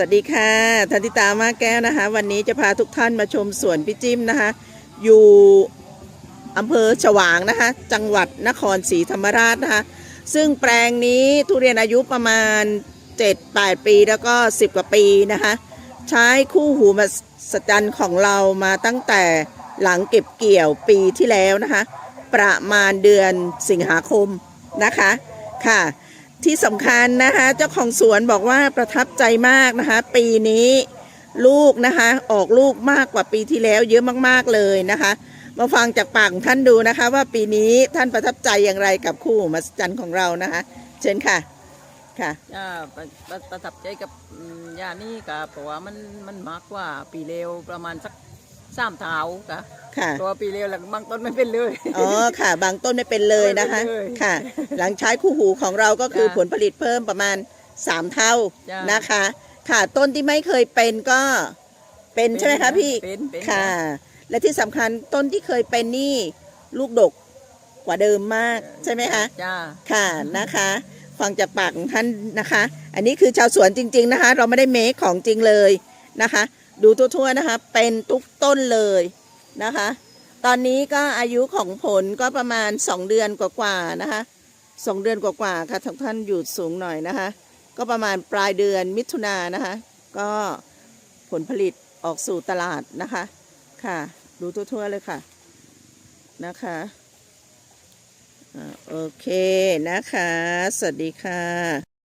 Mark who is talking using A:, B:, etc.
A: สวัสดีค่ะทันติตามาแก้วนะคะ วันนี้จะพาทุกท่านมาชมสวนพี่จิ้มนะคะ อยู่อำเภอฉวางนะคะ จังหวัดนครศรีธรรมราชนะคะ ซึ่งแปลงนี้ทุเรียนอายุประมาณ 7-8 ปีแล้วก็ 10 กว่าปีนะคะ ใช้คู่หูมาสจันของเรามาตั้งแต่หลังเก็บเกี่ยวปีที่แล้วนะคะ ประมาณเดือนสิงหาคมนะคะค่ะ ที่สำคัญนะคะ เจ้าของสวนบอกว่าประทับใจมากนะคะ ปีนี้ลูกนะคะ ออกลูกมากกว่าปีที่แล้ว เยอะมากๆเลยนะคะ มาฟังจากปากของท่านดูนะคะ ว่าปีนี้ท่านประทับใจอย่างไรกับคู่มหัศจรรย์ของเรานะคะ เชิญค่ะค่ะ
B: ย่าประประประทับใจกับอืมยานี่กะเพราะว่ามันมันมากกว่าปีเร็วประมาณสัก สามเท้ากะ
A: ค่ะ
B: ตัวปีเร็วหลังบางต้นไม่เป็นเลย
A: อ๋อค่ะ บางต้นไม่เป็นเลยนะคะ
B: ไม่เป็นเลย
A: ค่ะ หลังใช้คู่หูของเราก็คือ
B: จ้ะ
A: ผลผลิตเพิ่มประมาณ 3 เท่า
B: จ้ะ
A: นะคะ ค่ะต้นที่ไม่เคยเป็นก็เป็นใช่ไหมคะพี่
B: เป็นเป็น
A: ค่ะ และที่สำคัญต้นที่เคยเป็นนี่ลูกดกกว่าเดิมมากใช่ไหมคะ
B: จ้า
A: ค่ะนะคะฟังจากปากของท่านนะคะ อันนี้คือชาวสวนจริง ๆนะคะ เราไม่ได้เมคของจริงเลยนะคะ ดูทั่วๆนะคะ เป็นทุกต้นเลยนะคะ ตอนนี้ก็อายุของผลก็ประมาณ 2 เดือนกว่าๆนะคะสองเดือนกว่าๆค่ะทุกท่านอยู่สูงหน่อยนะคะ ก็ประมาณปลายเดือนมิถุนายนนะคะ ก็ผลผลิตออกสู่ตลาดนะคะค่ะ ดูทั่วๆเลยค่ะนะคะอ่าโอเคนะคะ สวัสดีค่ะ